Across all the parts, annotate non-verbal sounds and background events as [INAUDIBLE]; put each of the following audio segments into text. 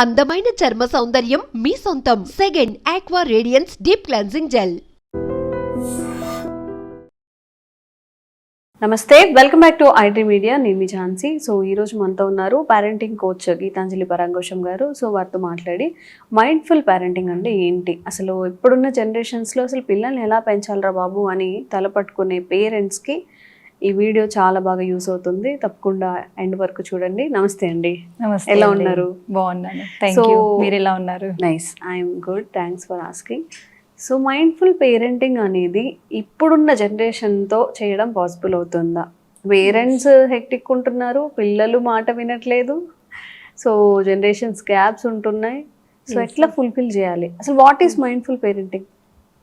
అందమైన చర్మ సౌందర్యం మీ సొంతం. Second aqua radiance deep cleansing gel నమస్తే welcome back to IT media నేను మీ ఝాన్సీ. సో ఈ రోజు మనతో ఉన్నారు పేరెంటింగ్ కోచ్ గీతాంజలి పరాంగోషం గారు. సో వారితో మాట్లాడి మైండ్ఫుల్ పేరెంటింగ్ అంటే ఏంటి? అసలు ఇప్పుడున్న జనరేషన్స్లో అసలు పిల్లల్ని ఎలా పెంచాలరా బాబు అని తలపట్టుకునే పేరెంట్స్కి ఈ వీడియో చాలా బాగా యూస్ అవుతుంది. తప్పకుండా ఎండ్ వరకు చూడండి. నమస్తే అండి. నమస్తే ఎలా. ఉన్నారు? బాగున్నాను. యూ మీరు ఎలా ఉన్నారు? Nice I'm good thanks for asking so mindful parenting అనేది ఇప్పుడున్న జనరేషన్తో చేయడం పాసిబుల్ అవుతుందా? పేరెంట్స్ హెక్టిక్ ఉంటున్నారు. పిల్లలు మాట వినట్లేదు. సో జనరేషన్స్ గ్యాప్స్ ఉంటున్నాయి. సో. ఎట్లా ఫుల్ఫిల్ చేయాలి? అసలు what is mindful parenting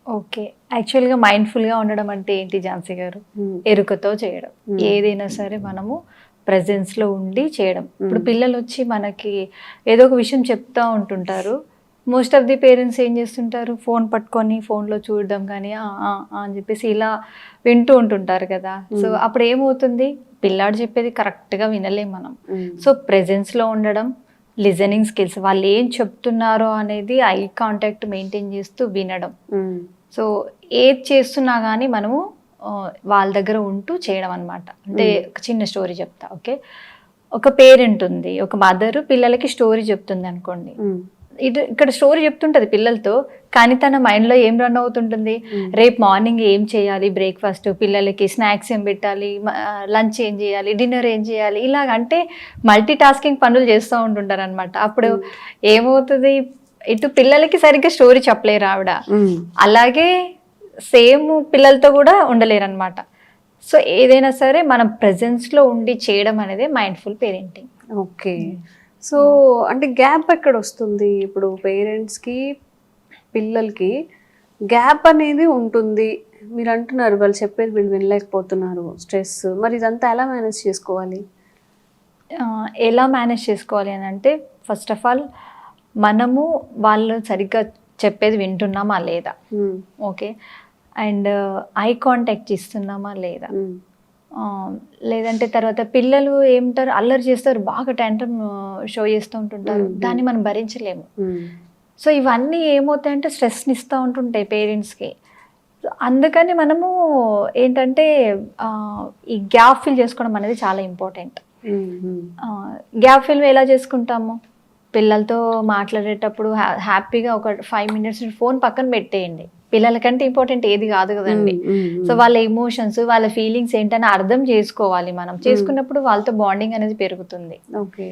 okay. యాక్చువల్గా మైండ్ఫుల్గా ఉండడం అంటే ఏంటి ఝాన్సీ గారు? ఎరుకతో చేయడం. ఏదైనా సరే మనము presence లో ఉండి చేయడం. ఇప్పుడు. పిల్లలు వచ్చి మనకి ఏదో ఒక విషయం చెప్తా ఉంటుంటారు. మోస్ట్ ఆఫ్ ది పేరెంట్స్ ఏం చేస్తుంటారు? ఫోన్ పట్టుకొని ఫోన్లో చూడడం కానీ "ఆ, ఆ, ఆ" అని చెప్పేసి ఇలా వింటూ ఉంటుంటారు కదా. సో. అప్పుడు ఏమవుతుంది పిల్లాడు చెప్పేది కరెక్ట్గా వినలేం మనం. సో ప్రెజెన్స్లో ఉండడం లిజనింగ్ స్కిల్స్ వాళ్ళు ఏం చెప్తున్నారో అనేది ఐ కాంటాక్ట్ మెయింటైన్ చేస్తూ వినడం. సో ఏది చేస్తున్నా కానీ మనము వాళ్ళ దగ్గర ఉంటూ చేయడం అనమాట అంటే. ఒక చిన్న స్టోరీ చెప్తా ఓకే? ఒక పేరెంట్ ఉంది ఒక మదర్ పిల్లలకి స్టోరీ చెప్తుంది అనుకోండి. ఇటు ఇక్కడ స్టోరీ చెప్తుంటది పిల్లలతో కానీ తన మైండ్లో ఏం రన్ అవుతుంటుంది? రేపు మార్నింగ్ ఏం చేయాలి? బ్రేక్ఫాస్ట్ పిల్లలకి స్నాక్స్ ఏం పెట్టాలి? లంచ్ ఏం చేయాలి? డిన్నర్ ఏం చేయాలి? ఇలాగ అంటే మల్టీ టాస్కింగ్ పనులు చేస్తూ ఉంటుంటారు అనమాట అప్పుడు ఏమవుతుంది? ఇటు పిల్లలకి సరిగ్గా స్టోరీ చెప్పలేరు ఆవిడ. అలాగే సేమ్ పిల్లలతో కూడా ఉండలేరు అనమాట సో ఏదైనా సరే మనం presence-లో ఉండి చేయడం అనేది మైండ్ఫుల్ పేరెంటింగ్ ఓకే. సో అంటే గ్యాప్ ఎక్కడ వస్తుంది? ఇప్పుడు పేరెంట్స్కి పిల్లలకి గ్యాప్ అనేది ఉంటుంది. మీరు అంటున్నారు వాళ్ళు చెప్పేది వీళ్ళు వినలేకపోతున్నారు స్ట్రెస్. మరి ఇదంతా ఎలా మేనేజ్ చేసుకోవాలి? ఎలా మేనేజ్ చేసుకోవాలి అని అంటే ఫస్ట్ ఆఫ్ ఆల్ మనము వాళ్ళు సరిగ్గా చెప్పేది వింటున్నామా లేదా? ఓకే. అండ్ ఐ కాంటాక్ట్ ఇస్తున్నామా లేదా? లేదంటే తర్వాత పిల్లలు ఏమిటారు అల్లరి చేస్తారు బాగా టెంటమ్ షో చేస్తూ ఉంటుంటారు. దాన్ని మనం భరించలేము. సో ఇవన్నీ ఏమవుతాయంటే స్ట్రెస్ని ఇస్తూ ఉంటుంటాయి పేరెంట్స్కి అందుకని మనము ఏంటంటే ఈ గ్యాప్ ఫిల్ చేసుకోవడం అనేది చాలా ఇంపార్టెంట్ గ్యాప్ ఫిల్ ఎలా చేసుకుంటాము? పిల్లలతో మాట్లాడేటప్పుడు హ్యా- హ్యాపీగా ఒక ఫైవ్ మినిట్స్ ఫోన్ పక్కన పెట్టేయండి. పిల్లలకంటే ఇంపార్టెంట్ ఏది కాదు కదండి. సో వాళ్ళ ఎమోషన్స్ వాళ్ళ ఫీలింగ్స్ ఏంటని అర్థం చేసుకోవాలి మనం. చేసుకున్నప్పుడు వాళ్ళతో బాండింగ్ అనేది పెరుగుతుంది. ఓకే.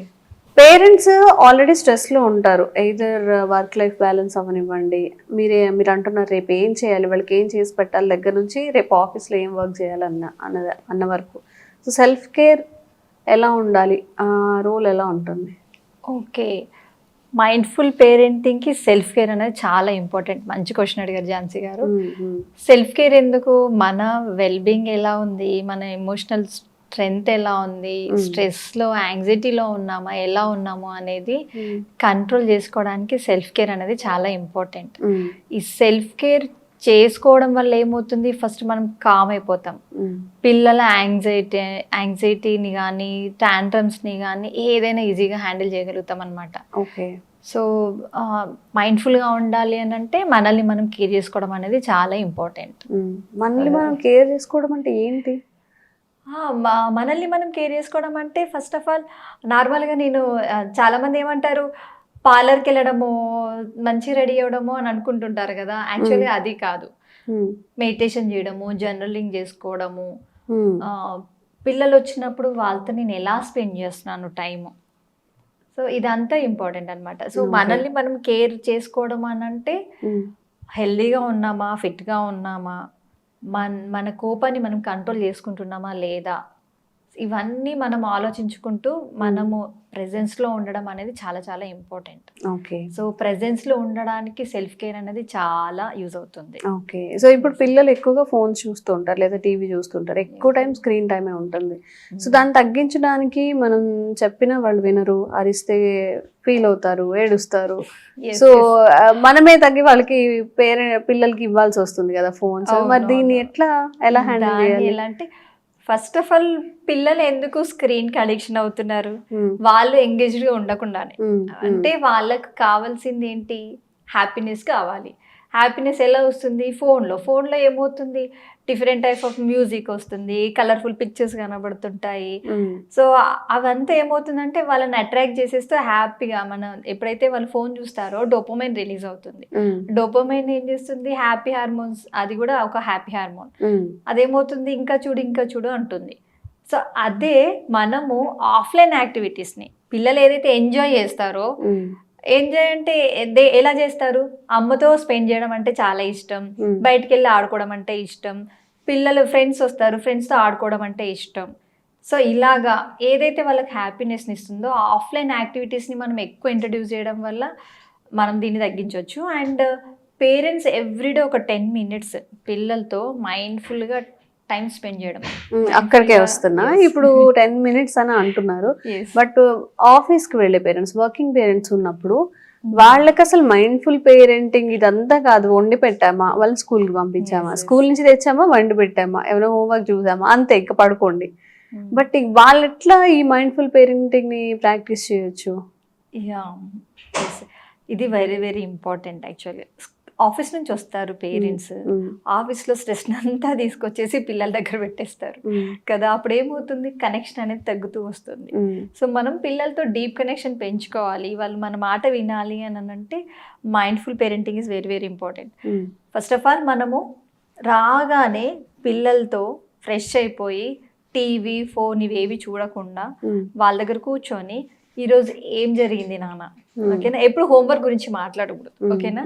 పేరెంట్స్ ఆల్రెడీ స్ట్రెస్లో ఉంటారు. ఎయిదర్ వర్క్ లైఫ్ బ్యాలెన్స్ అవ్వనివ్వండి. మీరే మీరు అంటున్నారు రేపు ఏం చేయాలి? వాళ్ళకి ఏం చేసి పెట్టాలి? దగ్గర నుంచి రేపు ఆఫీస్లో ఏం వర్క్ చేయాలన్న అన్న అన్న వరకు. సో సెల్ఫ్ కేర్ ఎలా ఉండాలి? రోల్ ఎలా ఉంటుంది? ఓకే. మైండ్ఫుల్ పేరెంటింగ్కి సెల్ఫ్ కేర్ అనేది చాలా ఇంపార్టెంట్ మంచి క్వశ్చన్ అడిగారు ఝాన్సీ గారు. సెల్ఫ్ కేర్ ఎందుకు? మన వెల్బీయింగ్ ఎలా ఉంది? మన ఎమోషనల్ స్ట్రెంగ్త్ ఎలా ఉంది? Mm. స్ట్రెస్లో యాంగ్జైటీలో ఉన్నామా? ఎలా ఉన్నామో అనేది కంట్రోల్ చేసుకోవడానికి సెల్ఫ్ కేర్ అనేది చాలా ఇంపార్టెంట్ ఈ సెల్ఫ్ కేర్ చేసుకోవడం వల్ల ఏమవుతుంది? ఫస్ట్ మనం కామ్ అయిపోతాం. పిల్లల యాంగ్జైటీ యాంగ్జైటీని కానీ టాంట్రమ్స్ని కానీ ఏదైనా ఈజీగా హ్యాండిల్ చేయగలుగుతాం అనమాట ఓకే. సో మైండ్ఫుల్గా ఉండాలి అని అంటే మనల్ని మనం కేర్ చేసుకోవడం అనేది చాలా ఇంపార్టెంట్. మనల్ని మనం కేర్ చేసుకోవడం అంటే ఏంటి? మనల్ని మనం కేర్ చేసుకోవడం అంటే ఫస్ట్ ఆఫ్ ఆల్ నార్మల్గా నేను చాలామంది ఏమంటారు? పార్లర్కి వెళ్ళడము మంచి రెడీ అవ్వడము అని అనుకుంటుంటారు కదా. యాక్చువల్గా అది కాదు. మెడిటేషన్ చేయడము జర్నలింగ్ చేసుకోవడము. పిల్లలు వచ్చినప్పుడు వాళ్ళతో నేను ఎలా స్పెండ్ చేస్తున్నాను టైము. సో ఇదంతా ఇంపార్టెంట్ అనమాట సో. మనల్ని మనం కేర్ చేసుకోవడం అని అంటే హెల్దీగా ఉన్నామా ఫిట్గా ఉన్నామా మన మన కోపాన్ని మనం కంట్రోల్ చేసుకుంటున్నామా లేదా? ఇవన్నీ మనం ఆలోచించుకుంటూ మనము ప్రెజెన్స్లో ఉండడం అనేది చాలా చాలా ఇంపార్టెంట్ ఓకే. సో ప్రెజెన్స్లో ఉండడానికి సెల్ఫ్ కేర్ అనేది చాలా యూజ్ అవుతుంది. ఓకే. సో ఇప్పుడు పిల్లలు ఎక్కువగా ఫోన్స్ చూస్తుంటారు లేదా టీవీ చూస్తుంటారు. ఎక్కువ టైం స్క్రీన్ టైమే ఉంటుంది. సో దాన్ని తగ్గించడానికి మనం చెప్పిన వాళ్ళు వినరు అరిస్తే ఫీల్ అవుతారు ఏడుస్తారు. సో. మనమే తగ్గి వాళ్ళకి పేరె పిల్లలకి ఇవ్వాల్సి వస్తుంది కదా ఫోన్స్ అవును, మరి దీన్ని. ఎట్లా ఎలా హ్యాండిల్ చేయాలి? ఎలా అంటే ఫస్ట్ ఆఫ్ ఆల్ పిల్లలు ఎందుకు స్క్రీన్కి అడిక్షన్ అవుతున్నారు? ఉమ్, వాళ్ళు ఎంగేజ్డ్గా ఉండకుండానే. ఉమ్, అంటే వాళ్ళకి కావాల్సింది ఏంటి? హ్యాపీనెస్ కావాలి. హ్యాపీనెస్ ఎలా వస్తుంది? ఫోన్లో ఫోన్లో ఏమవుతుంది? డిఫరెంట్ టైప్ ఆఫ్ మ్యూజిక్ వస్తుంది. కలర్ఫుల్ పిక్చర్స్ కనబడుతుంటాయి. సో అవంతా ఏమవుతుందంటే వాళ్ళని అట్రాక్ట్ చేసేస్తూ హ్యాపీగా మనం ఎప్పుడైతే వాళ్ళు ఫోన్ చూస్తారో డోపోమైన్ రిలీజ్ అవుతుంది. డోపోమైన్ ఏం చేస్తుంది? హ్యాపీ హార్మోన్స్ అది కూడా ఒక హ్యాపీ హార్మోన్ ఉమ్, అదేమవుతుంది? ఇంకా చూడు ఇంకా చూడు అంటుంది. సో అదే మనము ఆఫ్లైన్ యాక్టివిటీస్ని పిల్లలు ఏదైతే ఎంజాయ్ చేస్తారో ఎంజాయ్ అంటే ఎలా చేస్తారు? అమ్మతో స్పెండ్ చేయడం అంటే చాలా ఇష్టం. బయటికి వెళ్ళి ఆడుకోవడం అంటే ఇష్టం. పిల్లలు ఫ్రెండ్స్ వస్తారు ఫ్రెండ్స్తో ఆడుకోవడం అంటే ఇష్టం. సో ఇలాగా ఏదైతే వాళ్ళకి హ్యాపీనెస్ని ఇస్తుందో ఆఫ్లైన్ యాక్టివిటీస్ని మనం ఎక్కువ ఇంట్రడ్యూస్ చేయడం వల్ల మనం దీన్ని తగ్గించవచ్చు అండ్ పేరెంట్స్ ఎవ్రీడే ఒక టెన్ మినిట్స్ పిల్లలతో మైండ్ఫుల్గా టైం స్పెండ్ చేయడం. అక్కడికే వస్తున్నా. ఇప్పుడు [LAUGHS] టెన్ మినిట్స్ అని అంటున్నారు. బట్ ఆఫీస్కి వెళ్ళే పేరెంట్స్ వర్కింగ్ పేరెంట్స్ ఉన్నప్పుడు వాళ్ళకి అసలు మైండ్ఫుల్ పేరెంటింగ్ ఇదంతా కాదు. వండి పెట్టామా? వాళ్ళని స్కూల్కి పంపించామా. స్కూల్ నుంచి తెచ్చామా? వండి పెట్టామా? ఏమైనా హోంవర్క్ చూసామా? అంతే ఇంకా పడుకోండి. Hmm. బట్ వాళ్ళు ఎట్లా ఈ మైండ్ఫుల్ పేరెంటింగ్ని ప్రాక్టీస్ చేయొచ్చు? ఇది very very important actually office నుంచి వస్తారు పేరెంట్స్. ఉమ్, ఆఫీస్లో స్ట్రెస్ అంతా తీసుకొచ్చేసి పిల్లల దగ్గర పెట్టేస్తారు. కదా అప్పుడు ఏమవుతుంది కనెక్షన్ అనేది తగ్గుతూ వస్తుంది. సో మనం పిల్లలతో డీప్ కనెక్షన్ పెంచుకోవాలి. వాళ్ళు మన మాట వినాలి అని అంటే mindful parenting is very very important. First of all మనము రాగానే పిల్లలతో ఫ్రెష్ అయిపోయి టీవీ ఫోన్ ఇవేవి చూడకుండా వాళ్ళ దగ్గర కూర్చొని ఈరోజు ఏం జరిగింది నాన్న? ఓకేనా? ఎప్పుడు హోంవర్క్ గురించి మాట్లాడకూడదు. ఓకేనా?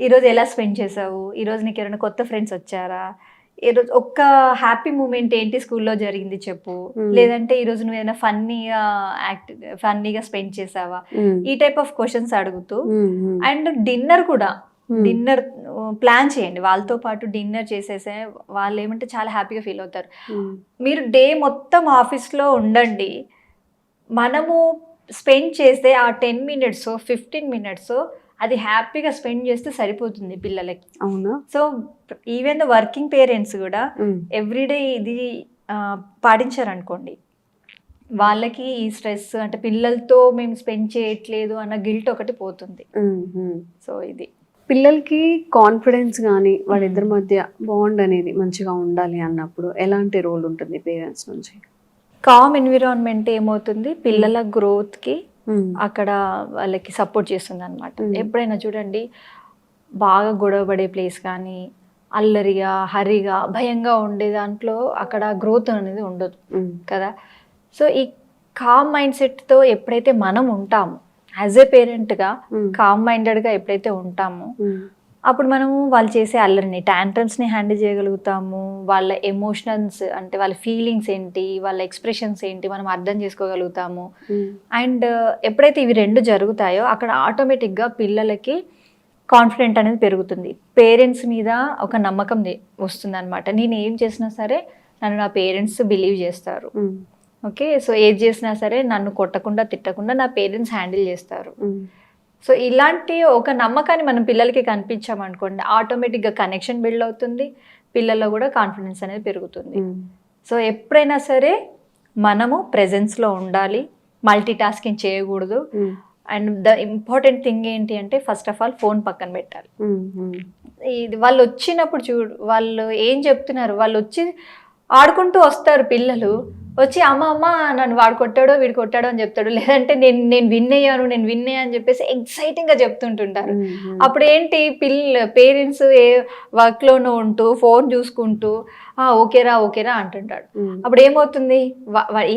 ఈరోజు ఎలా స్పెండ్ చేసావు? ఈరోజు నీకు ఎవరైనా కొత్త ఫ్రెండ్స్ వచ్చారా? ఈరోజు ఒక్క హ్యాపీ మూమెంట్ ఏంటి స్కూల్లో జరిగింది చెప్పు. లేదంటే ఈరోజు నువ్వు ఏదైనా ఫన్నీగా యాక్ట్ ఫన్నీగా స్పెండ్ చేసావా? ఈ టైప్ ఆఫ్ క్వశ్చన్స్ అడుగుతూ. అండ్ డిన్నర్ కూడా. డిన్నర్ ప్లాన్ చేయండి. వాళ్ళతో పాటు డిన్నర్ చేసేసే వాళ్ళు ఏమంటే చాలా హ్యాపీగా ఫీల్ అవుతారు. మీరు డే మొత్తం ఆఫీస్లో ఉండండి. మనము స్పెండ్ చేస్తే ఆ టెన్ మినిట్స్ ఫిఫ్టీన్ మినిట్స్ అది హ్యాపీగా స్పెండ్ చేస్తే సరిపోతుంది పిల్లలకి. అవునా? So even the working parents కూడా ఎవ్రీడే ఇది పాటించారనుకోండి. వాళ్ళకి ఈ స్ట్రెస్ అంటే పిల్లలతో మేము స్పెండ్ చేయట్లేదు అన్న గిల్ట్ ఒకటి పోతుంది. సో ఇది. పిల్లలకి కాన్ఫిడెన్స్ కానీ వాళ్ళిద్దరి మధ్య బాండ్ అనేది మంచిగా ఉండాలి అన్నప్పుడు ఎలాంటి రోల్ ఉంటుంది పేరెంట్స్ నుంచి? కామ్ ఎన్విరాన్మెంట్ ఏమవుతుంది? పిల్లల గ్రోత్కి అక్కడ వాళ్ళకి సపోర్ట్ చేస్తుంది అనమాట Mm. ఎప్పుడైనా చూడండి బాగా గొడవపడే ప్లేస్ కానీ అల్లరిగా హరిగా భయంగా ఉండే దాంట్లో అక్కడ గ్రోత్ అనేది ఉండదు ఉమ్, కదా. సో ఈ కామ్ మైండ్ సెట్తో ఎప్పుడైతే మనం ఉంటామో యాజ్ ఏ పేరెంట్గా కామ్ మైండెడ్గా ఎప్పుడైతే ఉంటామో అప్పుడు మనము వాళ్ళు చేసే అల్లరిని టాంట్రమ్స్ని హ్యాండిల్ చేయగలుగుతాము. వాళ్ళ ఎమోషనల్స్ అంటే వాళ్ళ ఫీలింగ్స్ ఏంటి వాళ్ళ ఎక్స్ప్రెషన్స్ ఏంటి మనం అర్థం చేసుకోగలుగుతాము. ఉమ్, అండ్ ఎప్పుడైతే ఇవి రెండు జరుగుతాయో అక్కడ ఆటోమేటిక్గా పిల్లలకి కాన్ఫిడెంట్ అనేది పెరుగుతుంది. పేరెంట్స్ మీద ఒక నమ్మకం వస్తుంది అనమాట నేను ఏం చేసినా సరే నన్ను నా పేరెంట్స్ బిలీవ్ చేస్తారు. ఓకే సో ఏది చేసినా సరే నన్ను కొట్టకుండా తిట్టకుండా నా పేరెంట్స్ హ్యాండిల్ చేస్తారు. ఉమ్, సో ఇలాంటి ఒక నమ్మకాన్ని మనం పిల్లలకి కనిపించామనుకోండి ఆటోమేటిక్గా కనెక్షన్ బిల్డ్ అవుతుంది పిల్లల్లో కూడా కాన్ఫిడెన్స్ అనేది పెరుగుతుంది. ఉమ్, సో ఎప్పుడైనా సరే మనము ప్రెజెన్స్లో ఉండాలి మల్టీ టాస్కింగ్ చేయకూడదు అండ్ ద ఇంపార్టెంట్ థింగ్ ఏంటి అంటే ఫస్ట్ ఆఫ్ ఆల్ ఫోన్ పక్కన పెట్టాలి. ఉమ్, ఉమ్, ఇది వాళ్ళు వచ్చినప్పుడు చూడు వాళ్ళు ఏం చెప్తున్నారు? వాళ్ళు వచ్చి ఆడుకుంటూ వస్తారు పిల్లలు. వచ్చి అమ్మ అమ్మ నన్ను వాడు కొట్టాడో వీడు కొట్టాడో అని చెప్తాడు. లేదంటే నేను నేను విన్ అయ్యాను నేను విన్ అయ్యా అని చెప్పేసి ఎక్సైటింగ్గా చెప్తుంటుంటారు. అప్పుడు ఏంటి పిల్ల పేరెంట్స్ ఏ వర్క్లోనూ ఉంటూ ఫోన్ చూసుకుంటూ "ఆ, ఓకేరా ఓకేరా అంటుంటాడు. అప్పుడు ఏమవుతుంది?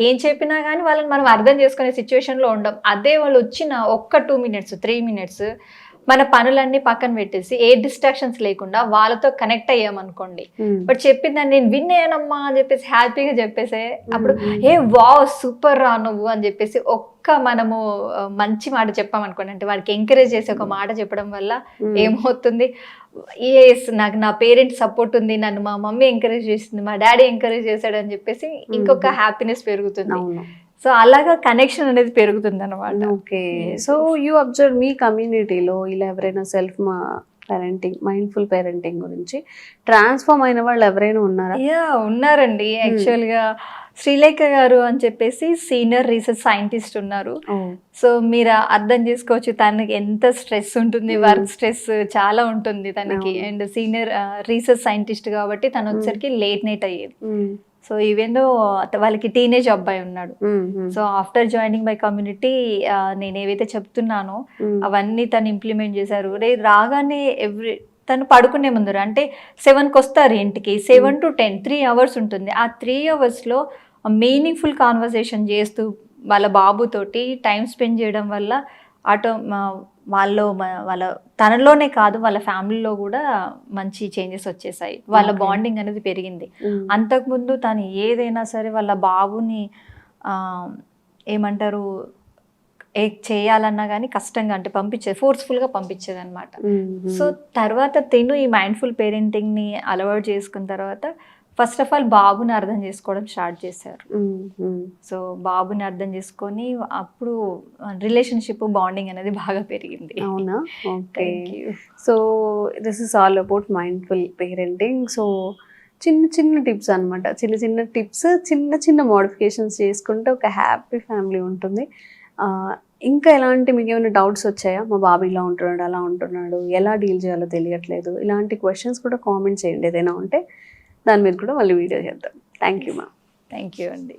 ఏం చెప్పినా కానీ వాళ్ళని మనం అర్థం చేసుకునే సిచ్యువేషన్లో ఉండం. అదే వాళ్ళు వచ్చిన ఒక్క టూ మినిట్స్ త్రీ మినిట్స్ మన పనులన్నీ పక్కన పెట్టేసి ఏ డిస్ట్రాక్షన్స్ లేకుండా వాళ్ళతో కనెక్ట్ అయ్యామనుకోండి. బట్ చెప్పిందని నేను విన్ అయ్యానమ్మా అని చెప్పేసి హ్యాపీగా చెప్పేసే అప్పుడు మ్మ్. ఏ వావ్ సూపర్ రా నువ్వు అని చెప్పేసి ఒక్క మనము మంచి మాట చెప్పామనుకోండి. అంటే వాడికి ఎంకరేజ్ చేసి ఒక మాట చెప్పడం వల్ల ఏమవుతుంది? ఎస్ నాకు నా పేరెంట్స్ సపోర్ట్ ఉంది నన్ను మా మమ్మీ ఎంకరేజ్ చేసింది మా డాడీ ఎంకరేజ్ చేశాడు అని చెప్పేసి ఇంకొక. హ్యాపీనెస్ పెరుగుతుంది. సో అలాగా కనెక్షన్ అనేది పెరుగుతుంది అనమాట ఓకే సో యూ అబ్జర్వ్ మీ కమ్యూనిటీలో ఇలా ఎవరైనా సెల్ఫ్ పేరెంటింగ్ మైండ్ఫుల్ పేరెంటింగ్ గురించి ట్రాన్స్ఫార్మ్ అయిన వాళ్ళు ఎవరైనా ఉన్నారా? యా ఉన్నారండి. యాక్చువల్గా శ్రీలేఖ గారు అని చెప్పేసి సీనియర్ రీసెర్చ్ సైంటిస్ట్ ఉన్నారు. సో మీరు అర్థం చేసుకోవచ్చు తనకి ఎంత స్ట్రెస్ ఉంటుంది. వర్క్ స్ట్రెస్ చాలా ఉంటుంది తనకి. అండ్ సీనియర్ రీసెర్చ్ సైంటిస్ట్ కాబట్టి తను వచ్చరికి లేట్ నైట్ అయ్యేది. మ్మ్. సో ఈవెన్ వాళ్ళకి టీనేజ్ అబ్బాయి ఉన్నాడు. So after joining my community నేను ఏవైతే చెప్తున్నానో. అవన్నీ తను ఇంప్లిమెంట్ చేశారు రే రాగానే ఎవ్రీ తను పడుకునే ముందర అంటే సెవెన్కి వస్తారు ఇంటికి seven to ten three hours ఉంటుంది ఆ త్రీ అవర్స్లో మీనింగ్ఫుల్ కాన్వర్సేషన్ చేస్తూ వాళ్ళ బాబుతోటి టైం స్పెండ్ చేయడం వల్ల ఆటో వాళ్ళు వాళ్ళ తనలోనే కాదు వాళ్ళ ఫ్యామిలీలో కూడా మంచి చేంజెస్ వచ్చేసాయి వాళ్ళ. బాండింగ్ అనేది పెరిగింది. అంతకుముందు తను ఏదైనా సరే వాళ్ళ బాబుని ఏమంటారు ఏ చేయాలన్నా కానీ కష్టంగా అంటే పంపించేది ఫోర్స్ఫుల్గా పంపించేది అనమాట. సో తర్వాత తిను ఈ మైండ్ఫుల్ పేరెంటింగ్ని అలవాటు చేసుకున్న తర్వాత ఫస్ట్ ఆఫ్ ఆల్ బాబుని అర్థం చేసుకోవడం స్టార్ట్ చేశారు. సో బాబుని అర్థం చేసుకొని అప్పుడు రిలేషన్షిప్ బాండింగ్ అనేది బాగా పెరిగింది. అవునా? Okay so this is all about mindful parenting so చిన్న చిన్న టిప్స్ అన్నమాట. చిన్న చిన్న టిప్స్ చిన్న చిన్న మోడిఫికేషన్స్ చేసుకుంటే ఒక హ్యాపీ ఫ్యామిలీ ఉంటుంది. ఇంకా ఎలాంటి మీకు ఏమైనా డౌట్స్ వచ్చాయా? మా బాబు ఇలా ఉంటున్నాడు అలా ఉంటున్నాడు ఎలా డీల్ చేయాలో తెలియట్లేదు. ఇలాంటి క్వశ్చన్స్ కూడా కామెంట్ చేయండి ఏదైనా ఉంటే. దాని మీద కూడా మళ్ళీ వీడియో చేద్దాం. Thank you ma'am thank you అండి.